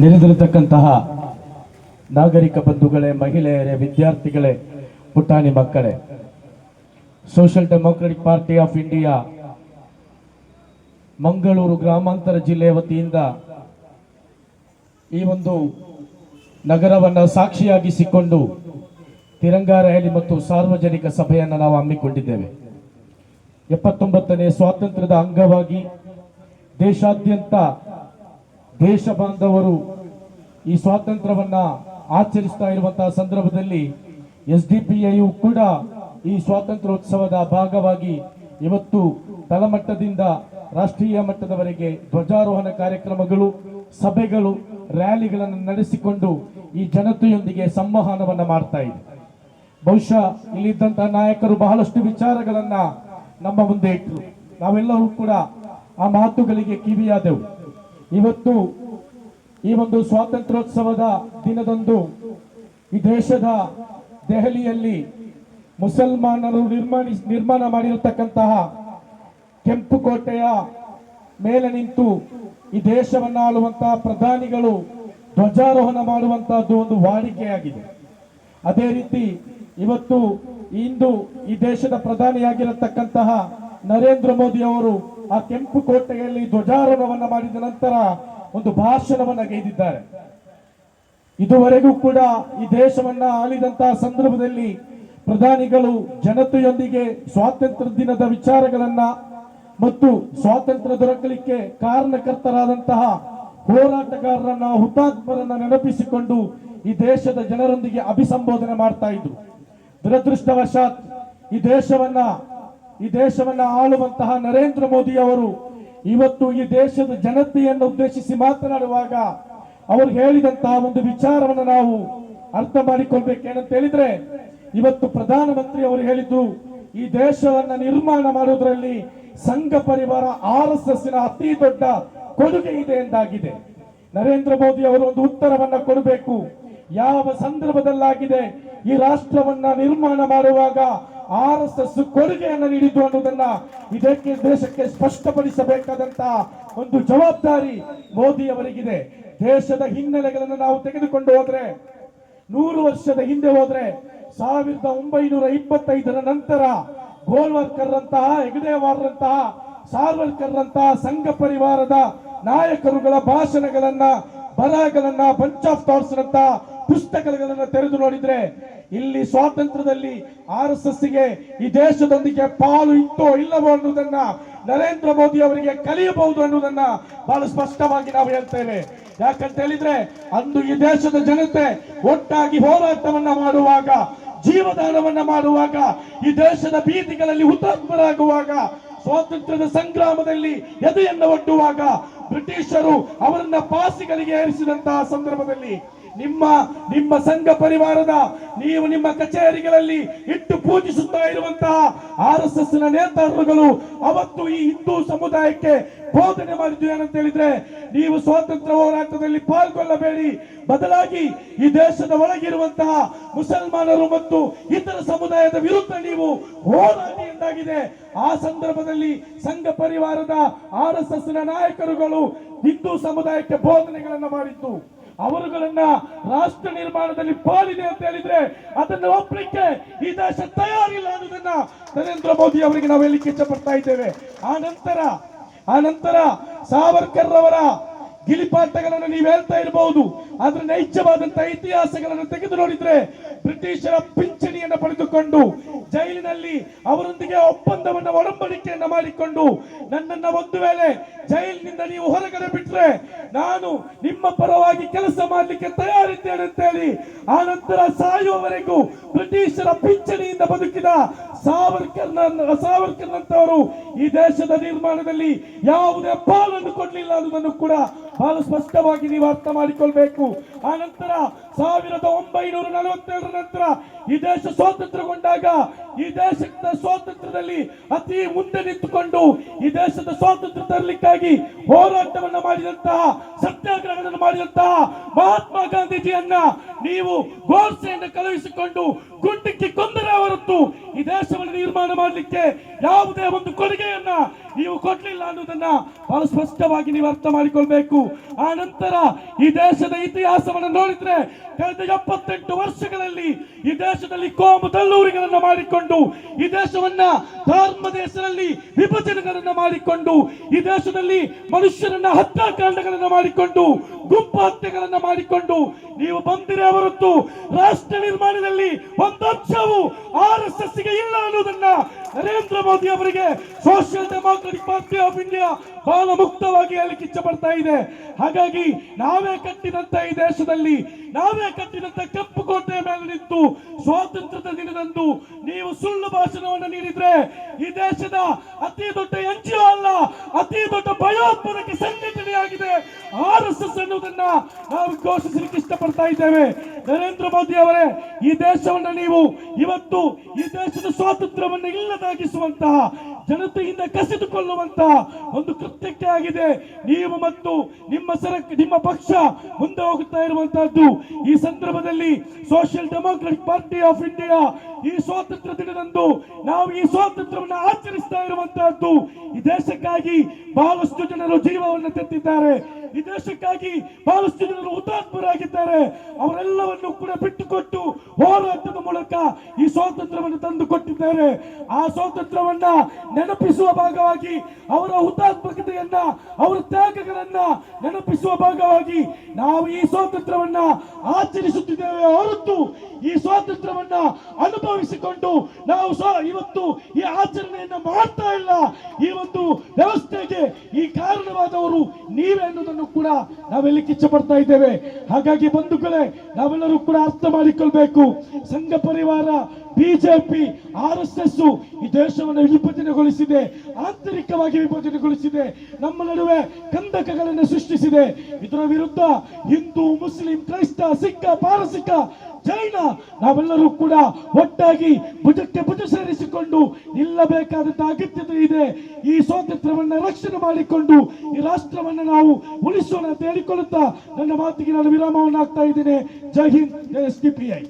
ನೆರೆದಿರತಕ್ಕಂತಹ ನಾಗರಿಕ ಬಂಧುಗಳೇ, ಮಹಿಳೆಯರೇ, ವಿದ್ಯಾರ್ಥಿಗಳೇ, ಪುಟಾಣಿ ಮಕ್ಕಳೇ social democratic party of India, Mangaluru ಗ್ರಾಮಾಂತರ ಜಿಲ್ಲೆಯ ವತಿಯಿಂದ ಈ ಒಂದು ನಗರವನ್ನು ಸಾಕ್ಷಿಯಾಗಿಸಿಕೊಂಡು ತಿರಂಗ ರ್ಯಾಲಿ ಮತ್ತು ಸಾರ್ವಜನಿಕ ಸಭೆಯನ್ನು ನಾವು ಹಮ್ಮಿಕೊಂಡಿದ್ದೇವೆ. ಎಪ್ಪತ್ತೊಂಬತ್ತನೇ ಸ್ವಾತಂತ್ರ್ಯದ ಅಂಗವಾಗಿ ದೇಶಾದ್ಯಂತ ದೇಶ ಬಾಂಧವರು ಈ ಸ್ವಾತಂತ್ರ್ಯವನ್ನ ಆಚರಿಸ್ತಾ ಇರುವಂತಹ ಸಂದರ್ಭದಲ್ಲಿ ಎಸ್ ಡಿ ಪಿ ಐಯು ಕೂಡ ಈ ಸ್ವಾತಂತ್ರ್ಯೋತ್ಸವದ ಭಾಗವಾಗಿ ಇವತ್ತು ತಳಮಟ್ಟದಿಂದ ರಾಷ್ಟ್ರೀಯ ಮಟ್ಟದವರೆಗೆ ಧ್ವಜಾರೋಹಣ ಕಾರ್ಯಕ್ರಮಗಳು, ಸಭೆಗಳು, ರ್ಯಾಲಿಗಳನ್ನು ನಡೆಸಿಕೊಂಡು ಈ ಜನತೆಯೊಂದಿಗೆ ಸಂವಹನವನ್ನು ಮಾಡ್ತಾ ಇದೆ. ಬಹುಶಃ ಇಲ್ಲಿದ್ದಂತಹ ನಾಯಕರು ಬಹಳಷ್ಟು ವಿಚಾರಗಳನ್ನ ನಮ್ಮ ಮುಂದೆ ಇಟ್ಟರು ನಾವೆಲ್ಲರೂ ಕೂಡ ಆ ಮಾತುಗಳಿಗೆ ಕಿವಿಯಾದೆವು. ಇವತ್ತು ಈ ಒಂದು ಸ್ವಾತಂತ್ರ್ಯೋತ್ಸವದ ದಿನದಂದು ಈ ದೇಶದ ದೆಹಲಿಯಲ್ಲಿ ಮುಸಲ್ಮಾನರು ನಿರ್ಮಾಣ ನಿರ್ಮಾಣ ಮಾಡಿರತಕ್ಕಂತಹ ಕೆಂಪು ಕೋಟೆಯ ಮೇಲೆ ನಿಂತು ಈ ದೇಶವನ್ನು ಆಳುವಂತಹ ಪ್ರಧಾನಿಗಳು ಧ್ವಜಾರೋಹಣ ಮಾಡುವಂತಹದ್ದು ಒಂದು ವಾಡಿಕೆಯಾಗಿದೆ. ಅದೇ ರೀತಿ ಇವತ್ತು ಇಂದು ಈ ದೇಶದ ಪ್ರಧಾನಿಯಾಗಿರತಕ್ಕಂತಹ ನರೇಂದ್ರ ಮೋದಿ ಅವರು ಆ ಕೆಂಪು ಕೋಟೆಯಲ್ಲಿ ಧ್ವಜಾರೋಹಣವನ್ನ ಮಾಡಿದ ನಂತರ ಒಂದು ಭಾಷಣವನ್ನ ಗೈದಿದ್ದಾರೆ ಇದುವರೆಗೂ ಕೂಡ ಈ ದೇಶವನ್ನ ಆಳಿದಂತಹ ಸಂದರ್ಭದಲ್ಲಿ ಪ್ರಧಾನಿಗಳು ಜನತೆಯೊಂದಿಗೆ ಸ್ವಾತಂತ್ರ್ಯ ದಿನದ ವಿಚಾರಗಳನ್ನ ಮತ್ತು ಸ್ವಾತಂತ್ರ್ಯ ದೊರಕಲಿಕ್ಕೆ ಕಾರಣಕರ್ತರಾದಂತಹ ಹೋರಾಟಗಾರರನ್ನ, ಹುತಾತ್ಮರನ್ನ ನೆನಪಿಸಿಕೊಂಡು ಈ ದೇಶದ ಜನರೊಂದಿಗೆ ಅಭಿಸಂಬೋಧನೆ ಮಾಡ್ತಾ ಇದ್ರು. ದುರದೃಷ್ಟವಶಾತ್ ಈ ದೇಶವನ್ನ ಈ ದೇಶವನ್ನ ಆಳುವಂತಹ ನರೇಂದ್ರ ಮೋದಿ ಅವರು ಇವತ್ತು ಈ ದೇಶದ ಜನತೆಯನ್ನು ಉದ್ದೇಶಿಸಿ ಮಾತನಾಡುವಾಗ ಅವರು ಹೇಳಿದಂತಹ ಒಂದು ವಿಚಾರವನ್ನು ನಾವು ಅರ್ಥ ಮಾಡಿಕೊಳ್ಬೇಕೇನಂತ ಹೇಳಿದ್ರೆ, ಇವತ್ತು ಪ್ರಧಾನಮಂತ್ರಿ ಅವರು ಹೇಳಿದ್ದು, ಈ ದೇಶವನ್ನ ನಿರ್ಮಾಣ ಮಾಡುವುದರಲ್ಲಿ ಸಂಘ ಪರಿವಾರ ಆರ್ ಎಸ್ ಅತಿ ದೊಡ್ಡ ಕೊಡುಗೆ ಇದೆ ಎಂದಾಗಿದೆ. ನರೇಂದ್ರ ಮೋದಿ ಅವರು ಒಂದು ಉತ್ತರವನ್ನ ಕೊಡಬೇಕು. ಯಾವ ಸಂದರ್ಭದಲ್ಲಾಗಿದೆ, ಈ ರಾಷ್ಟ್ರವನ್ನ ನಿರ್ಮಾಣ ಮಾಡುವಾಗ ಆರ್ ಎಸ್ ಎಸ್ ಕೊಡುಗೆಯನ್ನು ನೀಡಿದ್ದು ಅನ್ನೋದನ್ನ ಇದಕ್ಕೆ ದೇಶಕ್ಕೆ ಸ್ಪಷ್ಟಪಡಿಸಬೇಕಾದಂತ ಒಂದು ಜವಾಬ್ದಾರಿ ಮೋದಿ ಅವರಿಗಿದೆ. ದೇಶದ ಹಿನ್ನೆಲೆಗಳನ್ನು ನಾವು ತೆಗೆದುಕೊಂಡು ಹೋದ್ರೆ, ನೂರು ವರ್ಷದ ಹಿಂದೆ ಹೋದ್ರೆ, ಸಾವಿರದ ಒಂಬೈನೂರ ಇಪ್ಪತ್ತೈದರ ನಂತರ ಗೋಲ್ವರ್ಕರ್ರಂತಹ ಅಂತಹ ಸಾರ್ವರ್ಕರ್ರಂತಹ ಸಂಘ ಪರಿವಾರದ ನಾಯಕರುಗಳ ಭಾಷಣಗಳನ್ನ, ಬರಹಗಳನ್ನ ಬಂಚ್ ಆಫ್ ಥಾಟ್ಸ್ ಪುಸ್ತಕಗಳನ್ನ ತೆರೆದು ನೋಡಿದ್ರೆ ಇಲ್ಲಿ ಸ್ವಾತಂತ್ರ್ಯದಲ್ಲಿ ಆರ್ ಎಸ್ಗೆ ಈ ದೇಶದೊಂದಿಗೆ ಪಾಲು ಇತ್ತೋ ಇಲ್ಲವೋ ಅನ್ನುವುದನ್ನ ನರೇಂದ್ರ ಮೋದಿ ಅವರಿಗೆ ಕಲಿಯಬಹುದು ಅನ್ನುವುದನ್ನ ಬಹಳ ಸ್ಪಷ್ಟವಾಗಿ ನಾವು ಹೇಳ್ತೇವೆ. ಯಾಕಂತ ಹೇಳಿದ್ರೆ, ಅಂದು ಈ ದೇಶದ ಜನತೆ ಒಟ್ಟಾಗಿ ಹೋರಾಟವನ್ನ ಮಾಡುವಾಗ, ಜೀವದಾನವನ್ನ ಮಾಡುವಾಗ, ಈ ದೇಶದ ಬೀದಿಗಳಲ್ಲಿ ಹುತಾತ್ಮರಾಗುವಾಗ, ಸ್ವಾತಂತ್ರ್ಯದ ಸಂಗ್ರಾಮದಲ್ಲಿ ಎದೆಯನ್ನು ಒಡ್ಡುವಾಗ ಬ್ರಿಟಿಷರು ಅವರನ್ನ ಪಾಸಿಗಳಿಗೆ ಏರಿಸಿದಂತಹ ಸಂದರ್ಭದಲ್ಲಿ ನಿಮ್ಮ ನಿಮ್ಮ ಸಂಘ ಪರಿವಾರದ ನೀವು ನಿಮ್ಮ ಕಚೇರಿಗಳಲ್ಲಿ ಇಟ್ಟು ಪೂಜಿಸುತ್ತಾ ಇರುವಂತಹ ಆರ್ ಎಸ್ ಎಸ್ನ ನೇತಾರರುಗಳು ಅವತ್ತು ಈ ಹಿಂದೂ ಸಮುದಾಯಕ್ಕೆ ಬೋಧನೆ ಮಾಡಿದ್ದು ಏನಂತ ಹೇಳಿದ್ರೆ, ನೀವು ಸ್ವಾತಂತ್ರ್ಯ ಹೋರಾಟದಲ್ಲಿ ಪಾಲ್ಗೊಳ್ಳಬೇಡಿ. ಬದಲಾಗಿ ಈ ದೇಶದ ಒಳಗಿರುವಂತಹ ಮುಸಲ್ಮಾನರು ಮತ್ತು ಇತರ ಸಮುದಾಯದ ವಿರುದ್ಧ ನೀವು ಹೋರಾಡಿ ಎಂದಾಗಿದೆ ಆ ಸಂದರ್ಭದಲ್ಲಿ ಸಂಘ ಪರಿವಾರದ ಆರ್ ಎಸ್ ಎಸ್ ನಾಯಕರುಗಳು ಹಿಂದೂ ಸಮುದಾಯಕ್ಕೆ ಬೋಧನೆಗಳನ್ನು ಮಾಡಿದ್ದು. ಅವರುಗಳನ್ನ ರಾಷ್ಟ್ರ ನಿರ್ಮಾಣದಲ್ಲಿ ಪಾಲಿದೆ ಅಂತ ಹೇಳಿದ್ರೆ ಅದನ್ನು ಒಪ್ಪಲಿಕ್ಕೆ ಈ ದೇಶ ತಯಾರಿಲ್ಲ ಅನ್ನೋದನ್ನ ನರೇಂದ್ರ ಮೋದಿ ಅವರಿಗೆ ನಾವು ಹೇಳಲಿಕ್ಕೆ ಇಷ್ಟಪಡ್ತಾ ಇದ್ದೇವೆ. ಆ ನಂತರ ಆ ನಂತರ ಸಾವರ್ಕರ್ ಅವರ ಗಿಲಿಪಾಠಗಳನ್ನು ನೀವು ಹೇಳ್ತಾ ಇರಬಹುದು ಆದ್ರೆ ನೈಜವಾದಂತಹ ಇತಿಹಾಸಗಳನ್ನು ತೆಗೆದು ನೋಡಿದ್ರೆ ಬ್ರಿಟಿಷರ ಪಿಂಚಣಿಯನ್ನು ಪಡೆದುಕೊಂಡು ಜೈಲಿನಲ್ಲಿ ಅವರೊಂದಿಗೆ ಒಪ್ಪಂದವನ್ನು ಒಡಂಬಡಿಕೆಯನ್ನು ಮಾಡಿಕೊಂಡು ನನ್ನನ್ನ ಒಂದು ವೇಳೆ ಜೈಲಿನಿಂದ ನೀವು ಹೊರಗಡೆ ಬಿಟ್ರೆ ನಾನು ನಿಮ್ಮ ಪರವಾಗಿ ಕೆಲಸ ಮಾಡಲಿಕ್ಕೆ ತಯಾರಿದ್ದೇನೆ ಅಂತ ಹೇಳಿ ಆ ನಂತರ ಸಾಯುವವರೆಗೂ ಬ್ರಿಟಿಷರ ಪಿಂಚಣಿಯಿಂದ ಬದುಕಿದ ಸಾವರ್ಕರ್ ಸಾವರ್ಕರ್ನಂತವರು ಈ ದೇಶದ ನಿರ್ಮಾಣದಲ್ಲಿ ಯಾವುದೇ ಪಾಲನ್ನು ಕೊಡಲಿಲ್ಲ ಅನ್ನೋದನ್ನು ಕೂಡ ಬಹಳ ಸ್ಪಷ್ಟವಾಗಿ ನೀವು ಅರ್ಥ ಮಾಡಿಕೊಳ್ಬೇಕು. ಆ ನಂತರ ಸಾವಿರದ ಒಂಬೈನೂರ ನಲವತ್ತೇಳರ ನಂತರ ಈ ದೇಶ ಸ್ವಾತಂತ್ರ್ಯಗೊಂಡಾಗ, ಈ ದೇಶದ ಸ್ವಾತಂತ್ರ್ಯದಲ್ಲಿ ಅತಿ ಮುಂದೆ ನಿಂತುಕೊಂಡು, ಈ ದೇಶದ ಸ್ವಾತಂತ್ರ್ಯ ತರಲಿಕ್ಕಾಗಿ ಹೋರಾಟವನ್ನು ಮಾಡಿದಂತಹ ಸತ್ಯಾಗ್ರಹವನ್ನು ಮಾಡಿದಂತಹ ಮಹಾತ್ಮ ಗಾಂಧೀಜಿಯನ್ನ ನೀವು ಗೋಡ್ಸೆಯನ್ನು ಕಳುಹಿಸಿಕೊಂಡು ಗುಂಡಿಕ್ಕಿ ಕೊಂದರೆ ಹೊರತು ಈ ದೇಶವನ್ನು ನಿರ್ಮಾಣ ಮಾಡಲಿಕ್ಕೆ ಯಾವುದೇ ಒಂದು ಕೊಡುಗೆಯನ್ನ ನೀವು ಕೊಡಲಿಲ್ಲ ಅನ್ನೋದನ್ನ ಬಹಳ ಸ್ಪಷ್ಟವಾಗಿ ನೀವು ಅರ್ಥ ಮಾಡಿಕೊಳ್ಬೇಕು. ಆ ನಂತರ ಈ ದೇಶದ ಇತಿಹಾಸವನ್ನು ನೋಡಿದ್ರೆ ಕಳೆದ ಎಪ್ಪತ್ತೆಂಟು ವರ್ಷಗಳಲ್ಲಿ ಈ ದೇಶದಲ್ಲಿ ಕೋಮು ತಲ್ಲೂರಿಗಳನ್ನ ಮಾಡಿಕೊಂಡು, ಈ ದೇಶವನ್ನ ಧರ್ಮದ ಹೆಸರಲ್ಲಿ ವಿಭಜನೆಗಳನ್ನ ಮಾಡಿಕೊಂಡು, ಈ ದೇಶದಲ್ಲಿ ಮನುಷ್ಯರನ್ನ ಹತ್ಯಾಕಾಂಡಗಳನ್ನು ಮಾಡಿಕೊಂಡು, ಗುಂಪು ಹತ್ಯೆಗಳನ್ನ ಮಾಡಿಕೊಂಡು ನೀವು ಬಂದಿರೇ ಹೊರತು ರಾಷ್ಟ್ರ ನಿರ್ಮಾಣದಲ್ಲಿ ಒಂದು ಅಂಶವು ಆರ್ ಎಸ್ ಎಸ್ಗೆ ಇಲ್ಲ ಅನ್ನೋದನ್ನ ನರೇಂದ್ರ ಮೋದಿ ಅವರಿಗೆ social democratic party of India ಬಹಳ ಮುಕ್ತವಾಗಿ ಹೇಳಲಿಕ್ಕೆ ಕಿಚ್ಚ ಪಡ್ತಾ ಇದೆ. ಹಾಗಾಗಿ ನಾವೇ ಕಟ್ಟಿದಂತ ಈ ದೇಶದಲ್ಲಿ, ನಾವೇ ಕಟ್ಟಿದಂತ ಕಪ್ಪು ಕೋಟೆಯ ಮೇಲೆ ನಿಂತು ಸ್ವಾತಂತ್ರ್ಯದ ದಿನದಂದು ನೀವು ಸುಳ್ಳು ಭಾಷಣವನ್ನು ನೀಡಿದ್ರೆ ಈ ದೇಶದ ಅತಿ ದೊಡ್ಡ ಎನ್ ಅಲ್ಲ, ಅತಿ ದೊಡ್ಡ ಭಯೋತ್ಪಾದಕ ಸಂಘಟನೆಯಾಗಿದೆ. ಆರ್ ಎಸ್ ಎಸ್ ಅನ್ನುವುದನ್ನ ನಾವು ಘೋಷಿಸಲಿಕ್ಕೆ ಇಷ್ಟಪಡ್ತಾ ಇದ್ದೇವೆ. ನರೇಂದ್ರ ಮೋದಿ ಅವರೇ, ಈ ದೇಶವನ್ನ ನೀವು ಇವತ್ತು ಈ ದೇಶದ ಸ್ವಾತಂತ್ರ್ಯವನ್ನು ಇಲ್ಲದಾಗಿಸುವಂತಹ, ಜನತೆಯಿಂದ ಕಸಿದುಕೊಳ್ಳುವಂತಹ ಒಂದು ಕೃತ್ಯಕ್ಕೆ ಆಗಿದೆ. ನೀವು ಮತ್ತು ನಿಮ್ಮ ಸರ, ನಿಮ್ಮ ಪಕ್ಷ ಮುಂದೆ ಹೋಗುತ್ತಾ ಇರುವಂತಹದ್ದು, ಈ ಸಂದರ್ಭದಲ್ಲಿ social democratic party of India ಈ ಸ್ವಾತಂತ್ರ್ಯ ದಿನದಂದು ನಾವು ಈ ಸ್ವಾತಂತ್ರ್ಯವನ್ನು ಆಚರಿಸ್ತಾ ಇರುವಂತಹದ್ದು, ಈ ದೇಶಕ್ಕಾಗಿ ಬಹಳಷ್ಟು ಜನರು ಜೀವವನ್ನು ತೆತ್ತಿದ್ದಾರೆ. ಈ ದೇಶಕ್ಕಾಗಿ ಬಹಳಷ್ಟು ಜನರು ಹುತಾತ್ಮರಾಗಿದ್ದಾರೆ. ಅವರೆಲ್ಲವನ್ನು ಕೂಡ ಬಿಟ್ಟುಕೊಟ್ಟು ಹೋರಾಟದ ಮೂಲಕ ಈ ಸ್ವಾತಂತ್ರ್ಯವನ್ನು ತಂದು ಕೊಟ್ಟಿದ್ದಾರೆ ಆ ಸ್ವಾತಂತ್ರ್ಯವನ್ನ ನೆನಪಿಸುವ ಭಾಗವಾಗಿ ಅವರ ಹುತಾತ್ಮಕತೆಯನ್ನ, ಅವರ ತ್ಯಾಗಗಳನ್ನ ನೆನಪಿಸುವ ಭಾಗವಾಗಿ ನಾವು ಈ ಸ್ವಾತಂತ್ರ್ಯವನ್ನ ಆಚರಿಸುತ್ತಿದ್ದೇವೆ ಹೊರತು ಈ ಸ್ವಾತಂತ್ರ್ಯವನ್ನ ಅನುಭವಿಸಿಕೊಂಡು ನಾವು ಇವತ್ತು ಈ ಆಚರಣೆಯನ್ನ ಮಾಡ್ತಾ ಇಲ್ಲ. ಈ ಒಂದು ವ್ಯವಸ್ಥೆಗೆ ಈ ಕಾರಣವಾದವರು ನೀವೇ ಅನ್ನೋದನ್ನು ಕೂಡ ನಾವೆಲ್ಲಿ ಕಿಚ್ಚ ಪಡ್ತಾ ಇದ್ದೇವೆ. ಹಾಗಾಗಿ ಬಂಧುಗಳೇ, ನಾವೆಲ್ಲರೂ ಕೂಡ ಅರ್ಥ ಮಾಡಿಕೊಳ್ಬೇಕು. ಸಂಘ ಪರಿವಾರ ಬಿಜೆಪಿ ಆರ್ ಎಸ್ ಎಸ್ ಈ ದೇಶವನ್ನು ವಿಭಜನೆಗೊಳಿಸಿದೆ, ಆಂತರಿಕವಾಗಿ ವಿಭಜನೆಗೊಳಿಸಿದೆ. ನಮ್ಮ ನಡುವೆ ಕಂದಕಗಳನ್ನು ಸೃಷ್ಟಿಸಿದೆ. ಇದರ ವಿರುದ್ಧ ಹಿಂದೂ, ಮುಸ್ಲಿಂ, ಕ್ರೈಸ್ತ, ಸಿಕ್ಕ, ಪಾರಸಿಕ ಜೈನ ನಾವೆಲ್ಲರೂ ಕೂಡ ಒಟ್ಟಾಗಿ ಭುಜಕ್ಕೆ ಭುಜ ಸೇರಿಸಿಕೊಂಡು ನಿಲ್ಲಬೇಕಾದಂತ ಅಗತ್ಯತೆ ಇದೆ. ಈ ಸ್ವಾತಂತ್ರ್ಯವನ್ನ ರಕ್ಷಣೆ ಮಾಡಿಕೊಂಡು ಈ ರಾಷ್ಟ್ರವನ್ನು ನಾವು ಉಳಿಸೋಣ ಅಂತ ಹೇಳಿಕೊಳ್ಳುತ್ತಾ ನನ್ನ ಮಾತಿಗೆ ನಾನು ವಿರಾಮವನ್ನು ಹಾಕ್ತಾ ಇದ್ದೇನೆ. Jai Hind, Jai S D P I.